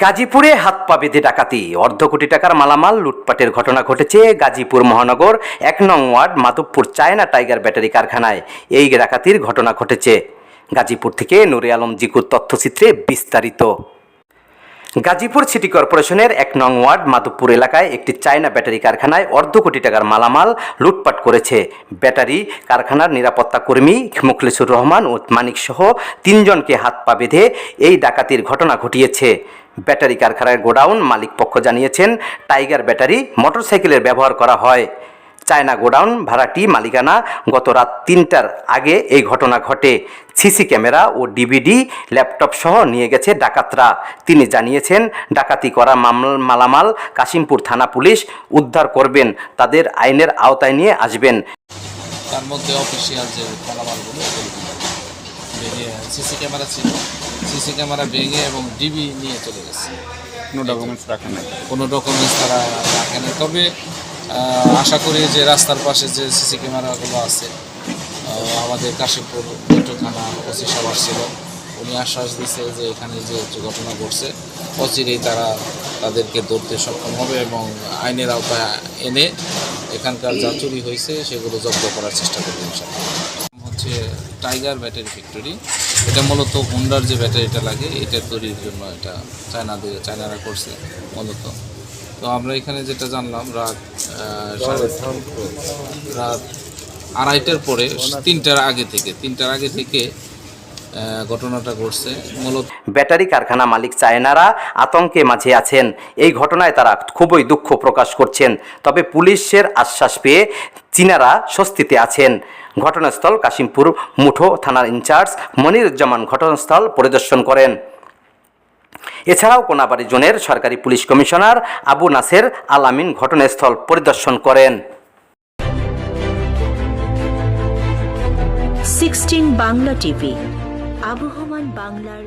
গাজীপুরে হাত পা বেঁধে ডাকাতি। অর্ধ কোটি টাকার মালামাল লুটপাটের ঘটনা ঘটেছে গাজীপুর মহানগর এক নং ward Madhabpur China Tiger battery কারখানায়। এই ডাকাতির ঘটনা ঘটেছে। গাজীপুর থেকে নুরে আলম জিকুর তথ্যচিত্রে বিস্তারিত। গাজীপুর সিটি কর্পোরেশনের এক নং ওয়ার্ড মাধবপুর এলাকায় একটি চায়না ব্যাটারি কারখানায় অর্ধ কোটি টাকার মালামাল লুটপাট করেছে। ব্যাটারি, কারখানার নিরাপত্তা কর্মী মুখলেসুর রহমান ও মানিক সহ তিনজনকে হাত পা বেঁধে এই ডাকাতির ঘটনা ঘটিয়েছে। ব্যাটারি কারখানার গোডাউন মালিক পক্ষ জানিয়েছেন, টাইগার ব্যাটারি মোটরসাইকেলের ব্যবহার করা হয়। চায়না গোডাউন ভাড়াটি মালিকানা গত রাত তিনটার আগে এই ঘটনা ঘটে। সিসি ক্যামেরা ও ডিভিডি ল্যাপটপ সহ নিয়ে গেছে ডাকাতরা। তিনি জানিয়েছেন, ডাকাতি করা মালামাল কাশিমপুর থানা পুলিশ উদ্ধার করবেন, তাদের আইনের আওতায় নিয়ে আসবেন। তার মধ্যে অফিসিয়াল যে মালামালগুলো ভেঙে সিসি ক্যামেরা ছিল। সিসি ক্যামেরা ভেঙে এবং ডিবি নিয়ে চলে গেছে। কোনো ডকুমেন্টস রাখে নাই? কোনো ডকুমেন্টস তারা রাখে না তবে আশা করি যে রাস্তার পাশে যে সিসি ক্যামেরাগুলো আছে আমাদের কাশীপুর মেট্রো থানা ওসি সাহেব আসছিল। উনি আশ্বাস দিচ্ছে যে এখানে যে যে ঘটনা ঘটছে অচিরেই তারা তাদেরকে ধরতে সক্ষম হবে এবং আইনের আওতায় এনে এখানকার যা চুরি হয়েছে সেগুলো জব্দ করার চেষ্টা করবে হচ্ছে টাইগার ব্যাটারি ফ্যাক্টরি এটা মূলত হুন্ডার যে ব্যাটারিটা লাগে এটা তৈরির জন্য এটা চায়না দিয়ে চায়নারা করছে মূলত। তো আমরা এখানে যেটা জানলাম রাত সাড়ে- রাত আড়াইটার পরে তিনটার আগে থেকে তিনটার আগে থেকে ঘটনাটা ঘটছে। মূলত ব্যাটারি কারখানা মালিক চায়নারা আতঙ্কে মাঝে আছেন। এই ঘটনায় তারা খুবই দুঃখ প্রকাশ করছেন। তবে পুলিশের আশ্বাস পেয়ে চীনারা স্বস্তিতে আছেন। ঘটনাস্থল কাশিমপুর মুঠো থানার ইনচার্জ মনিরুজ্জামান ঘটনাস্থল পরিদর্শন করেন। এছাড়াও কোনাবাড়ি জোনের সরকারি পুলিশ কমিশনার আবু নাসের আলামিন ঘটনাস্থল পরিদর্শন করেন। সিক্সটিন বাংলা টিভি, আবহমান বাংলার